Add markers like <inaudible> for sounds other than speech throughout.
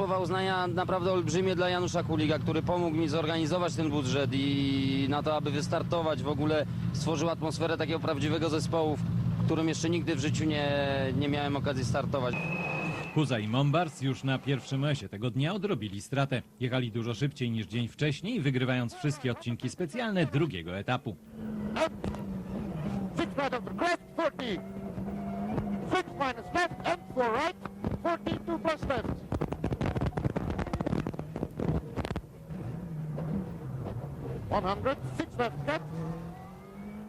słowa uznania naprawdę olbrzymie dla Janusza Kuliga, który pomógł mi zorganizować ten budżet i na to, aby wystartować w ogóle stworzył atmosferę takiego prawdziwego zespołu, w którym jeszcze nigdy w życiu nie, nie miałem okazji startować. Kuza i Mombars już na pierwszym mesie tego dnia odrobili stratę. Jechali dużo szybciej niż dzień wcześniej, wygrywając wszystkie odcinki specjalne drugiego etapu. Six right of the crest, 40. Six minus left and four right, 42 plus left. One hundred, six left cut,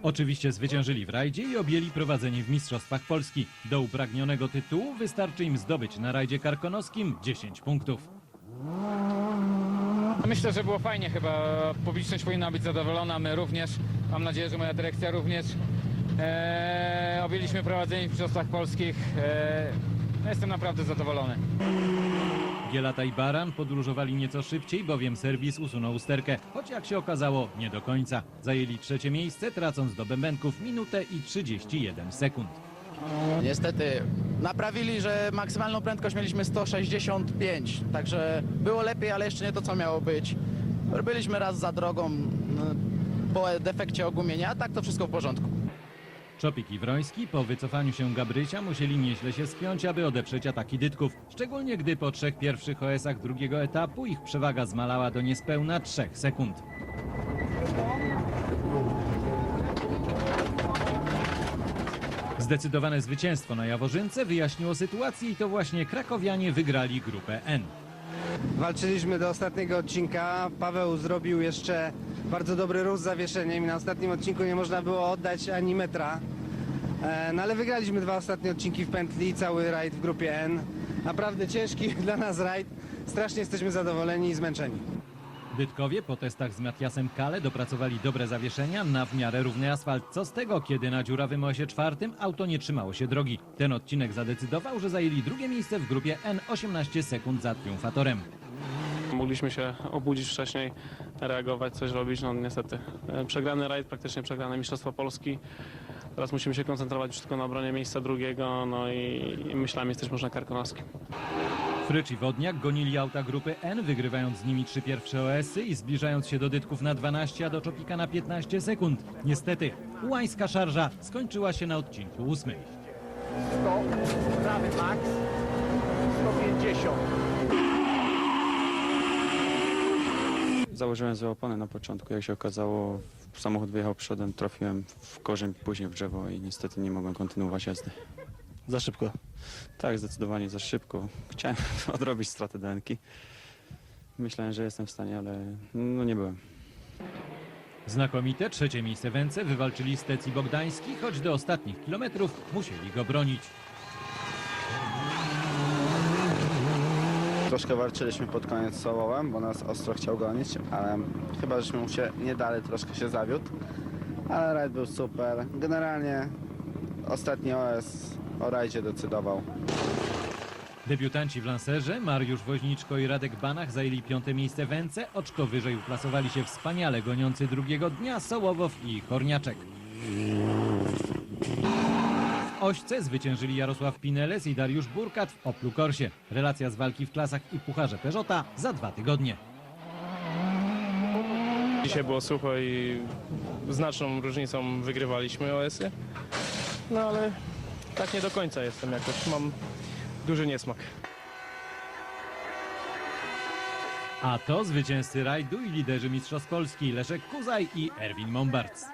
Oczywiście zwyciężyli w rajdzie i objęli prowadzenie w Mistrzostwach Polski. Do upragnionego tytułu wystarczy im zdobyć na rajdzie karkonoskim 10 punktów. Myślę, że było fajnie chyba. Publiczność powinna być zadowolona, my również. Mam nadzieję, że moja dyrekcja również. Eee, objęliśmy prowadzenie w Mistrzostwach Polskich. Eee, no jestem naprawdę zadowolony. Gielata i Baran podróżowali nieco szybciej, bowiem serwis usunął usterkę, choć jak się okazało nie do końca. Zajęli trzecie miejsce, tracąc do bębenków minutę i 31 sekund. Niestety naprawili, że maksymalną prędkość mieliśmy 165, także było lepiej, ale jeszcze nie to co miało być. Byliśmy raz za drogą no, po defekcie ogumienia, a tak to wszystko w porządku. Czopik i Wroński po wycofaniu się Gabrysia musieli nieźle się spiąć, aby odeprzeć ataki Dytków. Szczególnie gdy po trzech pierwszych OS-ach drugiego etapu ich przewaga zmalała do niespełna 3 sekund. Zdecydowane zwycięstwo na Jaworzynce wyjaśniło sytuację i to właśnie krakowianie wygrali grupę N. Walczyliśmy do ostatniego odcinka. Paweł zrobił jeszcze bardzo dobry ruch z zawieszeniem i na ostatnim odcinku nie można było oddać ani metra. E, No ale wygraliśmy dwa ostatnie odcinki w pętli, cały rajd w grupie N. Naprawdę ciężki <laughs> dla nas rajd. Strasznie jesteśmy zadowoleni i zmęczeni. Dytkowie po testach z Matiasem Kale dopracowali dobre zawieszenia na w miarę równy asfalt. Co z tego, kiedy na dziurawym osie czwartym auto nie trzymało się drogi. Ten odcinek zadecydował, że zajęli drugie miejsce w grupie N 18 sekund za triumfatorem. Mogliśmy się obudzić wcześniej, reagować, coś robić. No niestety e, przegrany rajd, praktycznie przegrane Mistrzostwo Polski. Teraz musimy się koncentrować już tylko na obronie miejsca drugiego, no i myślami jesteśmy już na Karkonoskim. Frycz i Wodniak gonili auta grupy N, wygrywając z nimi trzy pierwsze OS-y i zbliżając się do Dytków na 12, a do Czopika na 15 sekund. Niestety, łańska szarża skończyła się na odcinku ósmym. 100, prawy max, 150. Założyłem złe opony na początku. Jak się okazało, samochód wyjechał przodem, trafiłem w korzeń, później w drzewo i niestety nie mogłem kontynuować jazdy. Za szybko. Tak, zdecydowanie za szybko. Chciałem <laughs> odrobić stratę denki. Myślałem, że jestem w stanie, ale no nie byłem. Znakomite trzecie miejsce w Ence wywalczyli Stec i Bogdański, choć do ostatnich kilometrów musieli go bronić. Troszkę walczyliśmy pod koniec z Sołołem, bo nas ostro chciał gonić, ale chyba żeśmy mu się nie dali, troszkę się zawiódł. Ale rajd był super. Generalnie ostatni OS o rajdzie decydował. Debiutanci w lancerze, Mariusz Woźniczko i Radek Banach zajęli piąte miejsce w Ence, oczko wyżej uplasowali się wspaniale goniący drugiego dnia Sołowow i Horniaczek. W Ośce zwyciężyli Jarosław Pineles i Dariusz Burkat w Oplu Corsie. Relacja z walki w klasach i Pucharze Peugeota za dwa tygodnie. Dzisiaj było sucho i znaczną różnicą wygrywaliśmy OS-y. No ale tak nie do końca jestem jakoś. Mam duży niesmak. A to zwycięzcy rajdu i liderzy Mistrzostw Polski Leszek Kuzaj i Erwin Mombarc.